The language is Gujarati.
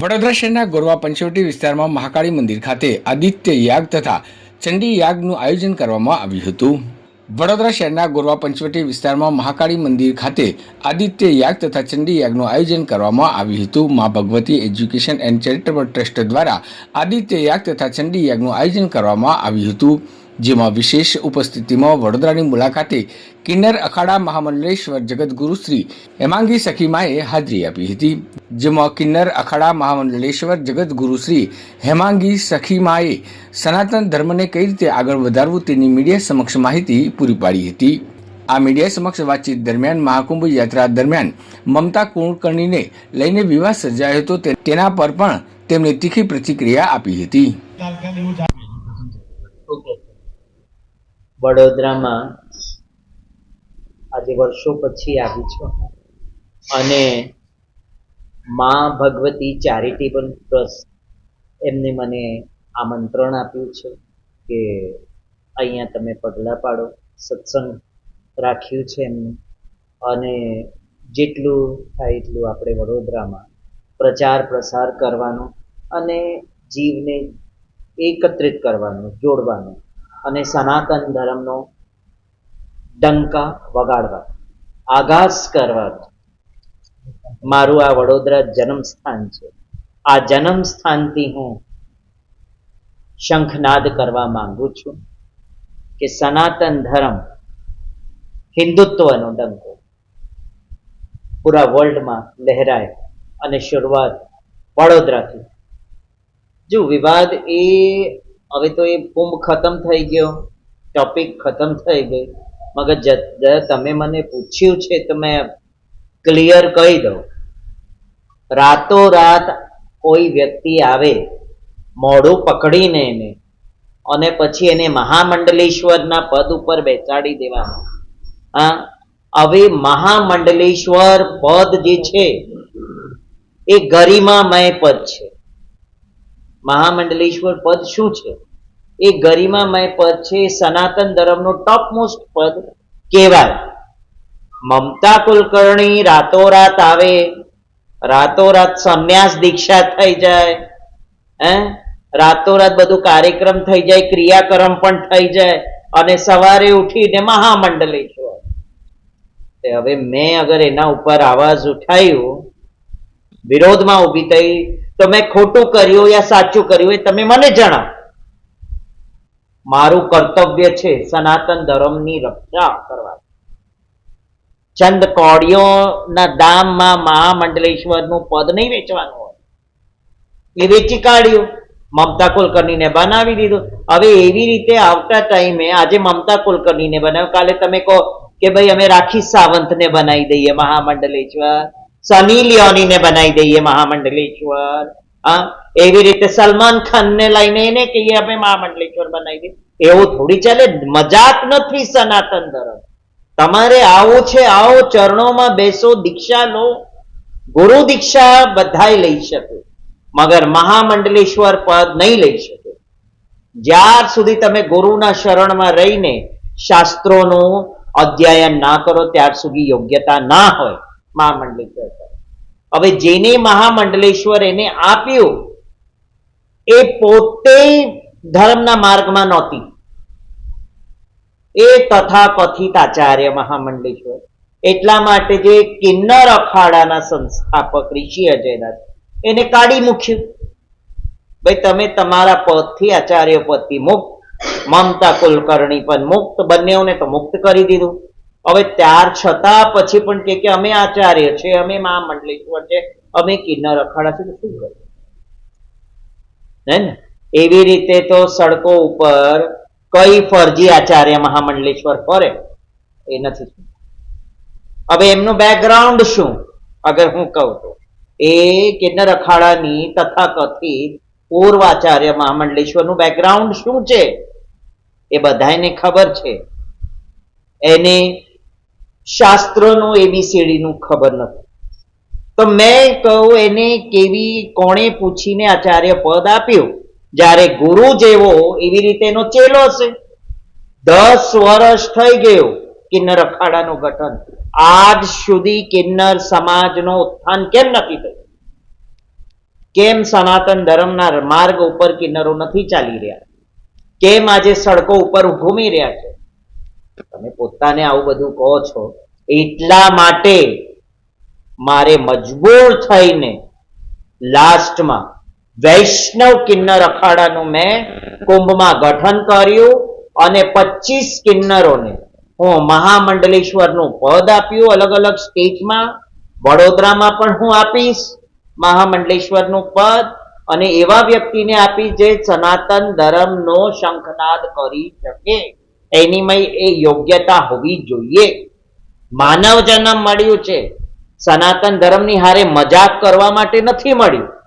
વડોદરા શહેરના ગોરવા પંચવટી વિસ્તારમાં મહાકાળી મંદિર ખાતે આદિત્ય યાગ તથા ચંડી યાગનું આયોજન કરવામાં આવ્યું હતું. વડોદરા શહેરના ગોરવા પંચવટી વિસ્તારમાં મહાકાળી મંદિર ખાતે આદિત્ય યાગ તથા ચંડી યાગનું આયોજન કરવામાં આવ્યું હતું. Maa Bhagwati education and charitable trust દ્વારા આદિત્ય યાગ તથા ચંડી યાગનું આયોજન કરવામાં આવ્યું હતું. જેમાં વિશેષ ઉપસ્થિતિમાં વડોદરાની મુલાકાતે કિન્નર અખાડા મહામંડલેશ્વર જગદગુરુ શ્રી હેમાંગી સખીમાએ હાજરી આપી હતી જેમાં કિન્નર અખાડા મહામંડલેશ્વર જગદગુરુ શ્રી હેમાંગી સખીમાએ સનાતન ધર્મને કઈ રીતે આગળ વધારવું તેની મીડિયા સમક્ષ માહિતી પૂરી પાડી હતી. આ મીડિયા સમક્ષ વાતચીત દરમિયાન મહાકુંભ યાત્રા દરમિયાન મમતા કુલકર્ણીને લઈને વિવાદ સર્જાયો હતો તેના પર પણ તેમણે તીખી પ્રતિક્રિયા આપી હતી. વડોદરામાં આજે વર્ષો પછી આવી છું. અને મા ભગવતી ચેરિટેબલ ટ્રસ્ટ એમને મને આમંત્રણ આપ્યું છે કે અહીંયા તમે પગલાં પાડો, સત્સંગ રાખ્યું છે એમનું. અને જેટલું થાય એટલું આપણે વડોદરામાં પ્રચાર પ્રસાર કરવાનો અને જીવને એકત્રિત કરવાનો, જોડવાનો. અને સનાતન ધર્મનો ડંકા વગાડવા આઘાસ કરવા. મારું આ વડોદરા જન્મસ્થાન છે. આ જન્મસ્થાનથી હું શંખનાદ કરવા માંગુ છું કે સનાતન ધર્મ હિન્દુત્વનો ડંકો પૂરા વર્લ્ડમાં લહેરાય અને શરૂઆત વડોદરાથી. જો વિવાદ એ, હવે તો એ કુંભ ખતમ થઈ ગયો, ટોપિક ખતમ થઈ ગઈ. મગર જ- જ- તમે મને પૂછ્યું છે તો મેં ક્લિયર કહી દઉં. રાતોરાત કોઈ વ્યક્તિ આવે, મોઢું પકડીને એને અને પછી એને મહામંડલેશ્વરના પદ ઉપર બેસાડી દેવાનું. હા? હવે મહામંડલેશ્વર પદ જે છે, એ ગરિમામય પદ છે. મહામંડલેશ્વર પદ શું છે? એ ગરિમામય પદ છે સનાતન ધર્મનું ટોપ મોસ્ટ પદ કહેવાય. મમતા કુલકર્ણી રાતોરાત આવે, રાતોરાત સંન્યાસ દીક્ષા થઈ જાય, હે? રાતોરાત બધું કાર્યક્રમ થઈ જાય, ક્રિયાકર્મ પણ થઈ જાય, અને સવારે ઉઠીને મહામંડલેશ્વર હવે મેં અગર એના ઉપર આવાજ ઉઠાવ્યો વિરોધમાં ઊભી થઈ, તો મેં ખોટું કર્યું યા સાચું કર્યું એ તમે મને જણાવો. મારું કર્તવ્ય છે સનાતન ધર્મની રક્ષા કરવા. ચંદ કોડીઓના દામમાં મહામંડલેશ્વરનું પદ નહીં વેચવાનું હોય. એ વેચી કાઢ્યું. મમતા કુલકર્ણીને બનાવી દીધું. હવે એવી રીતે આવતા ટાઈમે આજે મમતા કુલકર્ણીને બનાવ્યું. કાલે તમે કહો કે ભાઈ અમે રાખી સાવંતને બનાવી દઈએ મહામંડલેશ્વર. સની લિયોનીને બનાવી દઈએ મહામંડલેશ્વર. એવી રીતે સલમાન ખાનને લઈને એને કહીએ, અમે મહામંડલેશ્વર બનાવી દઈએ. એવું થોડી ચાલે? મજાક નથી સનાતન ધર્મ. તમારે આવો છે, આવો ચરણોમાં બેસો, દીક્ષા લો. ગુરુ દીક્ષા બધાય લઈ શકે. મગર મહામંડલેશ્વર પદ નહીં લઈ શકે. જ્યાર સુધી તમે ગુરુના શરણમાં રહીને શાસ્ત્રોનું અધ્યયન ના કરો, ત્યાર સુધી યોગ્યતા ના હોય મહામંડલેશ્વર પદ. હવે જેને મહામંડલેશ્વર એને આપ્યું, એ પોતે ધર્મના માર્ગમાં નહોતી. એ તથાકથિત આચાર્ય મહામંડલેશ્વર. એટલા માટે જે કિન્નર અખાડાના સંસ્થાપક ઋષિ અજયનાથ, એને કાઢી મૂક્યું. ભાઈ, તમે તમારા પદથી આચાર્ય પદથી મુક્ત, મમતા કુલકર્ણી પણ મુક્ત, બંનેઓને તો મુક્ત કરી દીધું. હવે ત્યાર છતાં પછી પણ કે અમે આચાર્ય છે, અમે મહામંડલેશ્વર છે, અમે કિન્નર અખાડા છે શું કરીએ? હે ને? એવી રીતે તો સડકો ઉપર કઈ ફરજી આચાર્ય મહામંડલેશ્વર ફરે? એ નથી હવે એમનું બેકગ્રાઉન્ડ શું? અગર હું કહું તો. એ કિન્નર અખાડાની તથાકથિત પૂર્વ આચાર્ય મહામંડલેશ્વરનું બેકગ્રાઉન્ડ શું છે? એ બધાને ખબર છે. એને શાસ્ત્રોનું એબીસીડીનું ખબર નથી. તો મેં કહું એને કેવી કોણે પૂછીને આચાર્ય પદ આપ્યું? જ્યારે ગુરુ જેવો એવી રીતે એનો ચેલો હશે દસ વર્ષ થઈ ગયો કિન્નર અખાડાનું ગઠન. આજ સુધી કિન્નર સમાજનો ઉત્થાન કેમ નથી થયું? કેમ સનાતન ધર્મના માર્ગ ઉપર કિન્નરો નથી ચાલી રહ્યા? કેમ આજે સડકો ઉપર ઘૂમી રહ્યા છે? તમે પોતાને આવું બધું કહો છો, એટલા માટે મારે મજબૂર થઈને લાસ્ટમાં વૈષ્ણવ કિન્નર અખાડાનું મેં કુંભમાં ગઠન કર્યું અને પચીસ કિન્નરોને હું મહામંડલેશ્વરનું પદ આપ્યું અલગ અલગ સ્ટેટમાં, વડોદરામાં પણ હું આપીશ મહામંડલેશ્વરનું પદ અને એવા વ્યક્તિને આપી જે સનાતન ધર્મનો શંખનાદ કરી શકે. એનીમય એ યોગ્યતા હોવી જોઈએ. માનવ જન્મ મળ્યું છે. સનાતન ધર્મની હારે મજાક કરવા માટે નથી મળ્યું.